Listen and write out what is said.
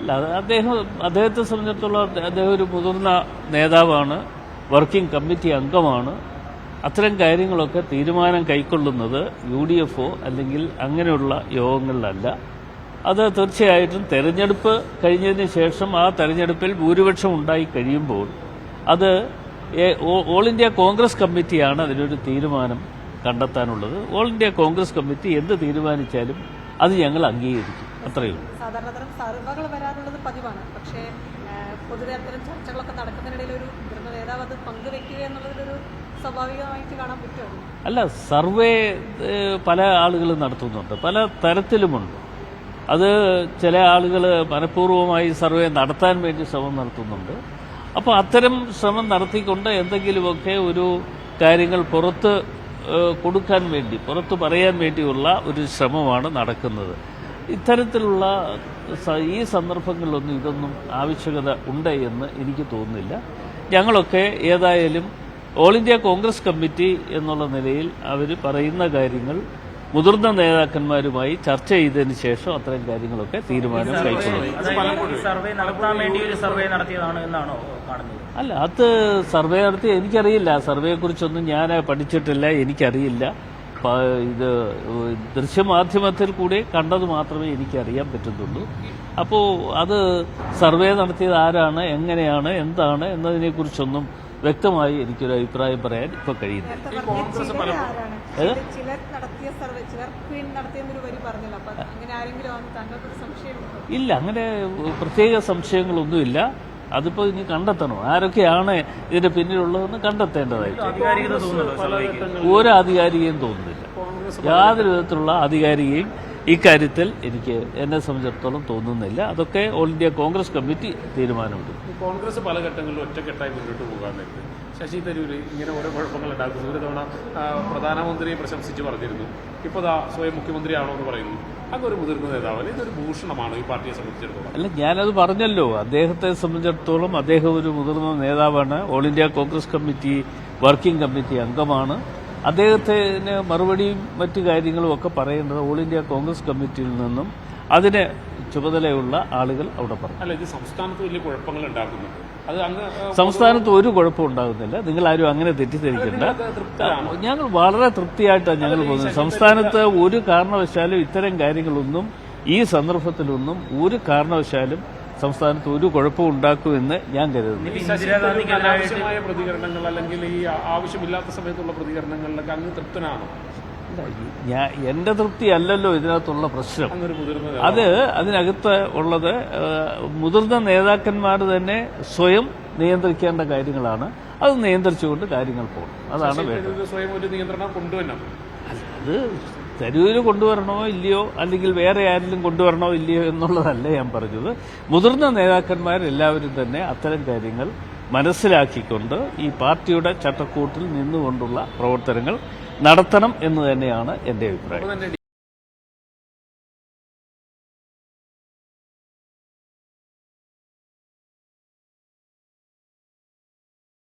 അല്ല അദ്ദേഹം അദ്ദേഹത്തെ സംബന്ധിച്ചിടത്തോളം അദ്ദേഹം ഒരു മുതിർന്ന നേതാവാണ് വർക്കിംഗ് കമ്മിറ്റി അംഗമാണ്. അത്തരം കാര്യങ്ങളൊക്കെ തീരുമാനം കൈക്കൊള്ളുന്നത് യു ഡി എഫ് ഒ അല്ലെങ്കിൽ അങ്ങനെയുള്ള യോഗങ്ങളിലല്ല. അത് തീർച്ചയായിട്ടും തെരഞ്ഞെടുപ്പ് കഴിഞ്ഞതിന് ശേഷം ആ തെരഞ്ഞെടുപ്പിൽ ഭൂരിപക്ഷം ഉണ്ടായി കഴിയുമ്പോൾ അത് ഓൾ ഇന്ത്യ കോൺഗ്രസ് കമ്മിറ്റിയാണ് അതിനൊരു തീരുമാനം കണ്ടെത്താനുള്ളത്. ഓൾ ഇന്ത്യ കോൺഗ്രസ് കമ്മിറ്റി എന്ത് തീരുമാനിച്ചാലും അത് ഞങ്ങൾ അംഗീകരിക്കും. അത്രയേ ഉള്ളൂ. സാധാരണ തരം സർവകൾ വരാറുള്ളത് പതിവാണ്. പക്ഷേ പൊതുവെ അത്തരം ചർച്ചകളൊക്കെ നടക്കുന്നതിനിടയിൽ ഒരു മുതിർന്ന നേതാവ് അത് പങ്കുവെക്കുക എന്നുള്ളതൊരു സ്വാഭാവികമായിട്ട് കാണാൻ പറ്റുമോ? അല്ല സർവേ പല ആളുകളും നടത്തുന്നുണ്ട്. പല തരത്തിലുമുണ്ട്. അത് ചില ആളുകൾ മനഃപൂർവമായി സർവേ നടത്താൻ വേണ്ടി ശ്രമം നടത്തുന്നുണ്ട്. അപ്പോൾ അത്തരം ശ്രമം നടത്തിക്കൊണ്ട് എന്തെങ്കിലുമൊക്കെ ഒരു കാര്യങ്ങൾ പുറത്ത് കൊടുക്കാൻ വേണ്ടി പുറത്ത് പറയാൻ വേണ്ടിയുള്ള ഒരു ശ്രമമാണ് നടക്കുന്നത്. ഇത്തരത്തിലുള്ള ഈ സന്ദർഭങ്ങളിലൊന്നും ഇതൊന്നും ആവശ്യകത ഉണ്ട് എന്ന് എനിക്ക് തോന്നുന്നില്ല. ഞങ്ങളൊക്കെ ഏതായാലും ഓൾ ഇന്ത്യ കോൺഗ്രസ് കമ്മിറ്റി എന്നുള്ള നിലയിൽ അവർ പറയുന്ന കാര്യങ്ങൾ മുതിർന്ന നേതാക്കന്മാരുമായി ചർച്ച ചെയ്തതിന് ശേഷം അത്തരം കാര്യങ്ങളൊക്കെ തീരുമാനം കൈക്കൊള്ളും. അതായത് സർവേ നടത്താൻ വേണ്ടി ഒരു സർവേ നടത്തിയതാണ് എന്നാണോ കാണുന്നത്? അല്ല അത് സർവേ നടത്തി എനിക്കറിയില്ല. സർവേയെക്കുറിച്ചൊന്നും ഞാൻ പഠിച്ചിട്ടില്ല എനിക്കറിയില്ല. ഇത് ദൃശ്യമാധ്യമത്തിൽ കൂടി കണ്ടത് മാത്രമേ എനിക്കറിയാൻ പറ്റുന്നുള്ളൂ അപ്പോൾ അത് സർവേ നടത്തിയത് ആരാണ് എങ്ങനെയാണ് എന്താണ് എന്നതിനെക്കുറിച്ചൊന്നും വ്യക്തമായി എനിക്കൊരു അഭിപ്രായം പറയാൻ താങ്കൾക്കൊരു സംശയമുണ്ടോ? ഇല്ല അങ്ങനെ പ്രത്യേക സംശയങ്ങളൊന്നുമില്ല. അതിപ്പോൾ ഇനി കണ്ടെത്തണം? ആരൊക്കെയാണ് ഇതിന്റെ പിന്നിലുള്ളതെന്ന് കണ്ടെത്തേണ്ടതായിട്ട്. ഒരു ആധികാരികയും തോന്നുന്നില്ല. യാതൊരു വിധത്തിലുള്ള ആധികാരികയും ഇക്കാര്യത്തിൽ എനിക്ക് എന്നെ സംബന്ധിച്ചിടത്തോളം തോന്നുന്നില്ല. അതൊക്കെ ഓൾ ഇന്ത്യ കോൺഗ്രസ് കമ്മിറ്റി തീരുമാനമെടുക്കും. കോൺഗ്രസ് പല ഘട്ടങ്ങളിലും ഒറ്റക്കെട്ടായി മുന്നോട്ട് പോകാൻ ശശി തരൂർ ഇങ്ങനെ ഓരോ കുഴപ്പങ്ങൾ ഉണ്ടാക്കുന്നു. ഒരു തവണ പ്രധാനമന്ത്രിയെ പ്രശംസിച്ച് പറഞ്ഞിരുന്നു. ഇപ്പോൾ ദാ സ്വയം മുഖ്യമന്ത്രിയാണോ എന്ന് പറയുന്നു. അങ്ങ് ഒരു മുതിർന്ന നേതാവല്ലേ? ഇതൊരു ഭൂഷണമാണ് ഈ പാർട്ടിയെ സംബന്ധിച്ചിടത്തോളം. അല്ല ഞാനത് പറഞ്ഞല്ലോ. അദ്ദേഹത്തെ സംബന്ധിച്ചിടത്തോളം അദ്ദേഹം ഒരു മുതിർന്ന നേതാവാണ്. All India Congress committee working committee അംഗമാണ്. അദ്ദേഹത്തിന് മറുപടിയും മറ്റു കാര്യങ്ങളും ഒക്കെ പറയേണ്ടത് ഓൾ ഇന്ത്യ കോൺഗ്രസ് കമ്മിറ്റിയിൽ നിന്നും അതിന് ചുമതലയുള്ള ആളുകൾ അവിടെ പറഞ്ഞു. അല്ല ഇത് സംസ്ഥാനത്ത് വലിയ കുഴപ്പങ്ങൾ ഉണ്ടാക്കുന്നുണ്ട്. സംസ്ഥാനത്ത് ഒരു കുഴപ്പം ഉണ്ടാകുന്നില്ല. നിങ്ങൾ ആരും അങ്ങനെ തെറ്റിദ്ധരിക്കണ്ട. ഞങ്ങൾ വളരെ തൃപ്തിയായിട്ടാണ് ഞങ്ങൾ പോകുന്നത്. സംസ്ഥാനത്ത് ഒരു കാരണവശാലും ഇത്തരം കാര്യങ്ങളൊന്നും ഈ സന്ദർഭത്തിലൊന്നും ഒരു കാരണവശാലും സംസ്ഥാനത്ത് ഒരു കുഴപ്പവും ഉണ്ടാക്കുമെന്ന് ഞാൻ കരുതുന്നു. പ്രതികരണങ്ങൾ അല്ലെങ്കിൽ ഈ ആവശ്യമില്ലാത്ത സമയത്തുള്ള പ്രതികരണങ്ങളിലൊക്കെ അങ്ങ് തൃപ്തനാണോ? ഞാൻ എന്റെ തൃപ്തി അല്ലല്ലോ ഇതിനകത്തുള്ള പ്രശ്നം. അത് അതിനകത്ത് ഉള്ളത് മുതിർന്ന നേതാക്കന്മാർ തന്നെ സ്വയം നിയന്ത്രിക്കേണ്ട കാര്യങ്ങളാണ്. അത് നിയന്ത്രിച്ചുകൊണ്ട് കാര്യങ്ങൾ പോകും. അതാണ് വേണ്ടത്. സ്വയം ഒരു നിയന്ത്രണം കൊണ്ടുവരണം. അത് തരൂര് കൊണ്ടുവരണോ ഇല്ലയോ അല്ലെങ്കിൽ വേറെ ആരെങ്കിലും കൊണ്ടുവരണോ ഇല്ലയോ എന്നുള്ളതല്ല ഞാൻ പറഞ്ഞത്. മുതിർന്ന നേതാക്കന്മാരെല്ലാവരും തന്നെ അത്തരം കാര്യങ്ങൾ മനസ്സിലാക്കിക്കൊണ്ട് ഈ പാർട്ടിയുടെ ചട്ടക്കൂട്ടിൽ നിന്നുകൊണ്ടുള്ള പ്രവർത്തനങ്ങൾ നടത്തണം എന്ന് തന്നെയാണ് എന്റെ അഭിപ്രായം.